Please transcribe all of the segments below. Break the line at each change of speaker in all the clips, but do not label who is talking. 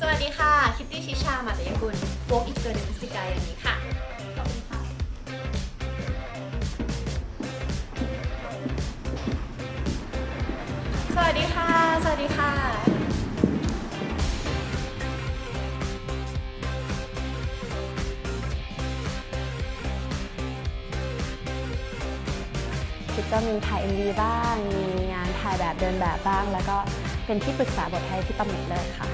สวัสดีค่ะ คิตตี้ชิชามาตยกุลโฟกอีกเกินพฤศจิกายนนี้ค่ะขอบคุณค่ะ สวัสดีค่ะ สวัสดีค่ะ
คิดก็มีถ่าย MV บ้าง มีงานถ่ายแบบเดินแบบบ้าง แล้วก็เป็นที่ปรึกษาบทให้พี่ปั๊มเลยค่ะ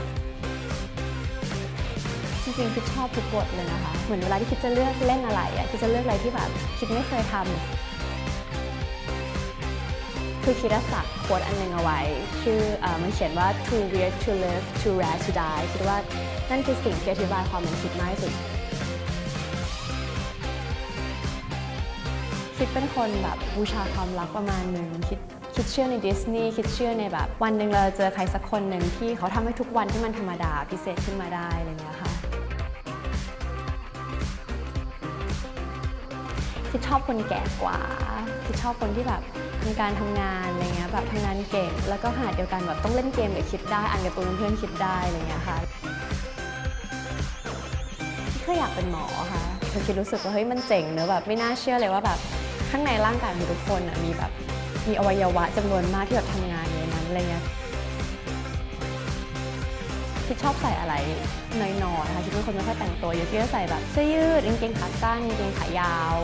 จริงๆคิดชอบทุกบทเลยนะคะ เหมือนเวลาที่คิดจะเลือกเล่นอะไรอะคิดจะเลือกอะไรที่แบบคิดไม่เคยทำคือคิดจะสักโคดอันหนึ่งเอาไว้ ชื่อเออมันเขียนว่า too weird to live too rare to die คิดว่านั่นคือสิ่งที่อธิบายความเป็นคิดมากที่สุด คิดเป็นคนแบบบูชาความรักประมาณหนึ่งคิดคิดเชื่อในดิสนีย์คิดเชื่อในแบบ วันหนึ่งเราเจอใครสักคนหนึ่งที่เขาทำให้ทุกวันที่มันธรรมดาพิเศษขึ้นมาได้อะไรเงี้ยค่ะ คิดชอบคนแก่กว่าคิดชอบคนที่แบบมีการทำงานอะไรเงี้ยแบบทำงานเก่ง แล้วก็ขณะเดียวกันแบบต้องเล่นเกมหรือคิดได้อ่านการ์ตูนเป็นเพื่อนคิดได้อะไรเงี้ยค่ะก็อยากเป็นหมอค่ะคือคิดรู้สึกว่าเฮ้ยมันเจ๋งเนอะแบบไม่น่าเชื่อเลยว่าแบบข้างในร่างกายของทุกคนอะมีแบบมีอวัยวะจำนวนมากที่แบบทำงานในนั้นอะไรเงี้ยคิดชอบใส่อะไรน้อยๆนะคะ เป็นคนไม่ค่อยแต่งตัวเยอะคิดจะใส่แบบเสื้อยืดกางเกงขาสั้นกางเกงขายาว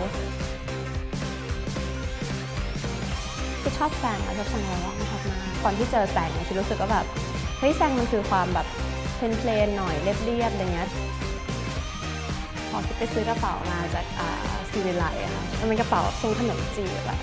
คิดชอบแซงอะชอบแซงระว่างชอบมากก่อนที่เจอแซงเนี่ยคิดรู้สึกว่าแบบเฮ้ยแซงมันคือความแบบเพลนๆหน่อยเรียบๆอะไรเงี้ยพอคิดไปซื้อกระเป๋ามาจากซีวิไลค่ะมันเป็นกระเป๋าทรงขนมจีบอะ